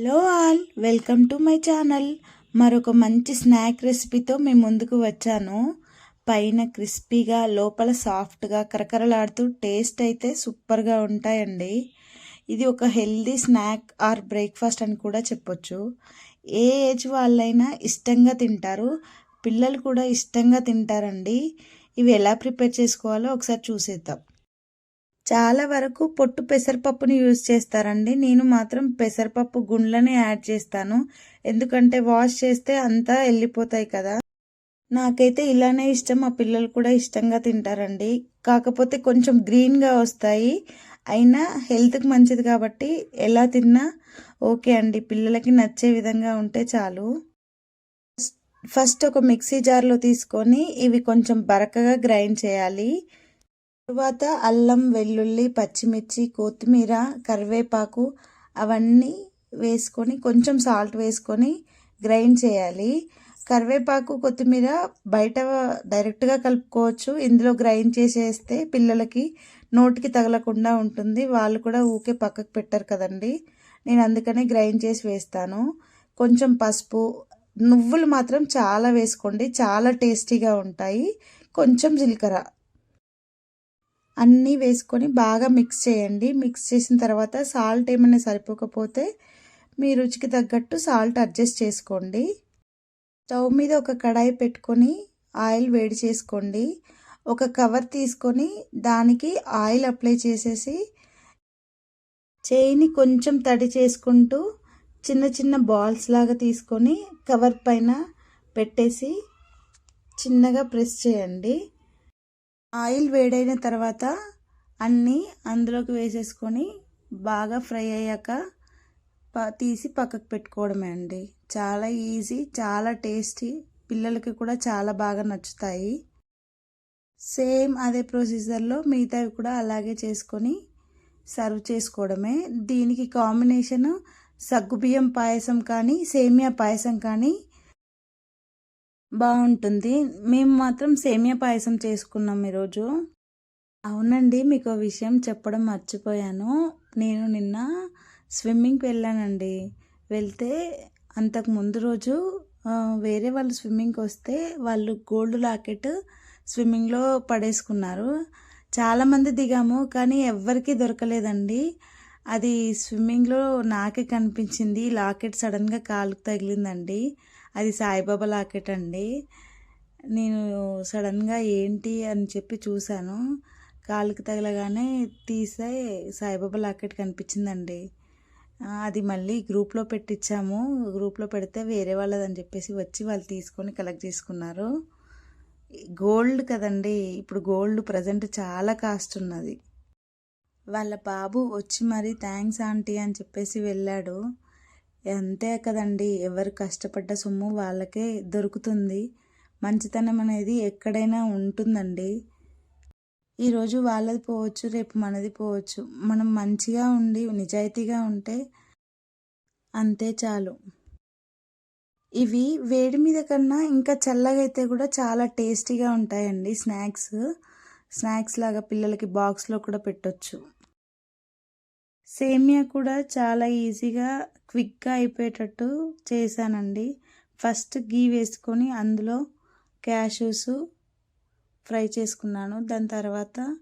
Hello all welcome to my channel. మరొక మంచి snack రెసిపీతో మేము ముందుకు వచ్చాను. పైన క్రిస్పీగా లోపల సాఫ్ట్గా కరకరలాడుతూ టేస్ట్ అయితే సూపర్గా ఉంటాయండి. ఇది ఒక హెల్దీ స్నాక్ ఆర్ బ్రేక్ఫాస్ట్ అని కూడా చెప్పొచ్చు. ఏ ఏజ్ వాళ్ళైనా ఇష్టంగా తింటారు. పిల్లలు కూడా ఇష్టంగా తింటారండి. ఇవి ఎలా ప్రిపేర్ చేసుకోవాలో ఒకసారి చూసేద్దాం. చాలా వరకు పొట్టు పెసరపప్పుని యూజ్ చేస్తారండి. నేను మాత్రం పెసరపప్పు గుండ్లనే యాడ్ చేస్తాను. ఎందుకంటే వాష్ చేస్తే అంతా వెళ్ళిపోతాయి కదా. నాకైతే ఇలానే ఇష్టం. మా పిల్లలు కూడా ఇష్టంగా తింటారండి. కాకపోతే కొంచెం గ్రీన్గా వస్తాయి. అయినా హెల్త్కి మంచిది కాబట్టి ఎలా తిన్నా ఓకే అండి. పిల్లలకి నచ్చే విధంగా ఉంటే చాలు. ఫస్ట్ ఒక మిక్సీ జార్లో తీసుకొని ఇవి కొంచెం బరకగా గ్రైండ్ చేయాలి. తరువాత అల్లం వెల్లుల్లి పచ్చిమిర్చి కొత్తిమీర కరివేపాకు అవన్నీ వేసుకొని కొంచెం సాల్ట్ వేసుకొని గ్రైండ్ చేయాలి. కరివేపాకు కొత్తిమీర బయట డైరెక్ట్గా కలుపుకోవచ్చు. ఇందులో గ్రైండ్ చేసేస్తే పిల్లలకి నోటికి తగలకుండా ఉంటుంది. వాళ్ళు కూడా ఊకే పక్కకు పెట్టరు కదండి. నేను అందుకనే గ్రైండ్ చేసి వేస్తాను. కొంచెం పసుపు నువ్వులు మాత్రం చాలా వేసుకోండి. చాలా టేస్టీగా ఉంటాయి. కొంచెం జీలకర్ర అన్నీ వేసుకొని బాగా మిక్స్ చేయండి. మిక్స్ చేసిన తర్వాత సాల్ట్ ఏమైనా సరిపోకపోతే మీ రుచికి తగ్గట్టు సాల్ట్ అడ్జస్ట్ చేసుకోండి. స్టవ్ మీద ఒక కడాయి పెట్టుకొని ఆయిల్ వేడి చేసుకోండి. ఒక కవర్ తీసుకొని దానికి ఆయిల్ అప్లై చేసేసి చేయిని కొంచెం తడి చేసుకుంటూ చిన్న చిన్న బాల్స్ లాగా తీసుకొని కవర్ పైన పెట్టేసి చిన్నగా ప్రెస్ చేయండి. ఆయిల్ వేడైన తర్వాత అన్నీ అందులోకి వేసేసుకొని బాగా ఫ్రై అయ్యాక తీసి పక్కకు పెట్టుకోవడమే అండి. చాలా ఈజీ చాలా టేస్టీ పిల్లలకి కూడా చాలా బాగా నచ్చుతాయి. సేమ్ అదే ప్రొసీజర్లో మిగతావి కూడా అలాగే చేసుకొని సర్వ్ చేసుకోవడమే. దీనికి కాంబినేషన్ సగ్గుబియ్యం పాయసం కానీ సేమియా పాయసం కానీ బాగుంటుంది. మేము మాత్రం సేమియా పాయసం చేసుకున్నాం ఈరోజు. అవునండి మీకు విషయం చెప్పడం మర్చిపోయాను. నేను నిన్న స్విమ్మింగ్కి వెళ్ళానండి. వెళ్తే అంతకు ముందు రోజు వేరే వాళ్ళు స్విమ్మింగ్కి వస్తే వాళ్ళు గోల్డ్ లాకెట్ స్విమ్మింగ్లో పడేసుకున్నారు. చాలామంది దిగాము కానీ ఎవ్వరికీ దొరకలేదండి. అది స్విమ్మింగ్లో నాకే కనిపించింది. లాకెట్ సడన్గా కాలుకు తగిలిందండి. అది సాయిబాబా లాకెట్ అండి. నేను సడన్గా ఏంటి అని చెప్పి చూశాను. కాలుకి తగలగానే తీసే సాయిబాబా లాకెట్ కనిపించిందండి. అది మళ్ళీ గ్రూప్లో పెట్టించాము గ్రూప్లో పెడితే వేరే వాళ్ళదని చెప్పేసి వచ్చి వాళ్ళు తీసుకొని కలెక్ట్ చేసుకున్నారు. గోల్డ్ కదండి ఇప్పుడు గోల్డ్ ప్రజెంట్ చాలా కాస్ట్ ఉన్నది. వాళ్ళ బాబు వచ్చి మరి థ్యాంక్స్ ఆంటీ అని చెప్పేసి వెళ్ళాడు. అంతే కదండి. ఎవరు కష్టపడ్డ సొమ్ము వాళ్ళకే దొరుకుతుంది. మంచితనం అనేది ఎక్కడైనా ఉంటుందండి. ఈరోజు వాళ్ళది పోవచ్చు రేపు మనది పోవచ్చు. మనం మంచిగా ఉండి నిజాయితీగా ఉంటే అంతే చాలు. ఇవి వేడి మీద కన్నా ఇంకా చల్లగా అయితే కూడా చాలా టేస్టీగా ఉంటాయండి స్నాక్స్. స్నాక్స్ లాగా పిల్లలకి బాక్స్లో కూడా పెట్టొచ్చు. సేమియా కూడా చాలా ఈజీగా క్విక్గా అయిపోయేటట్టు చేశానండి. ఫస్ట్ గీ వేసుకొని అందులో క్యాషూస్ ఫ్రై చేసుకున్నాను. దాని తర్వాత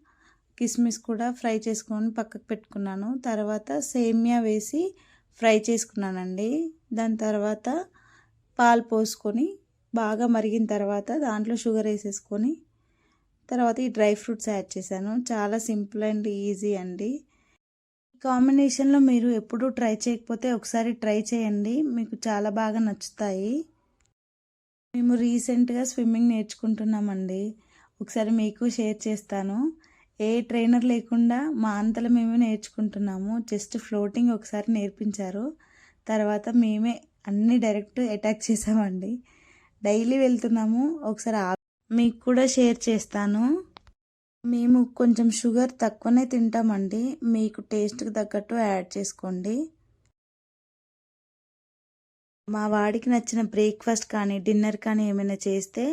కిస్మిస్ కూడా ఫ్రై చేసుకొని పక్కకు పెట్టుకున్నాను. తర్వాత సేమియా వేసి ఫ్రై చేసుకున్నానండి. దాని తర్వాత పాలు పోసుకొని బాగా మరిగిన తర్వాత దాంట్లో షుగర్ వేసేసుకొని తర్వాత ఈ డ్రై ఫ్రూట్స్ యాడ్ చేశాను. చాలా సింపుల్ అండ్ ఈజీ అండి. కాంబినేషన్లో మీరు ఎప్పుడూ ట్రై చేయకపోతే ఒకసారి ట్రై చేయండి. మీకు చాలా బాగా నచ్చుతాయి. మేము రీసెంట్గా స్విమ్మింగ్ నేర్చుకుంటున్నామండి. ఒకసారి మీకు షేర్ చేస్తాను. ఏ ట్రైనర్ లేకుండా మా అంతలో మేమే నేర్చుకుంటున్నాము. జస్ట్ ఫ్లోటింగ్ ఒకసారి నేర్పించారు. తర్వాత మేమే అన్నీ డైరెక్ట్ అటాక్ చేసామండి. డైలీ వెళ్తున్నాము. ఒకసారి మీకు కూడా షేర్ చేస్తాను. మేము కొంచెం షుగర్ తక్కువనే తింటామండి. మీకు టేస్ట్కి తగ్గట్టు యాడ్ చేసుకోండి. మా వాడికి నచ్చిన బ్రేక్ఫాస్ట్ కానీ డిన్నర్ కానీ ఏమైనా చేస్తే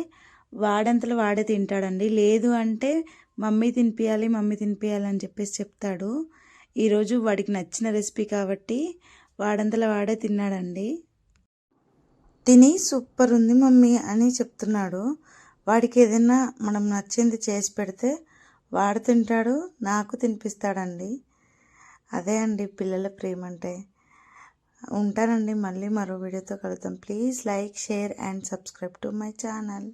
వాడంతలో వాడే తింటాడండి. లేదు అంటే మమ్మీ తినిపించాలి మమ్మీ తినిపించాలి అని చెప్పేసి చెప్తాడు. ఈరోజు వాడికి నచ్చిన రెసిపీ కాబట్టి వాడంతలో వాడే తిన్నాడండి. తిని సూపర్ ఉంది మమ్మీ అని చెప్తున్నాడు. వాడికి ఏదైనా మనం నచ్చింది చేసి పెడితే వాడు తింటాడు నాకు తినిపిస్తాడండి. అదే అండి పిల్లల ప్రేమ అంటే. ఉంటానండి మళ్ళీ మరో వీడియోతో కలుద్దాం. Please like share and subscribe to my channel.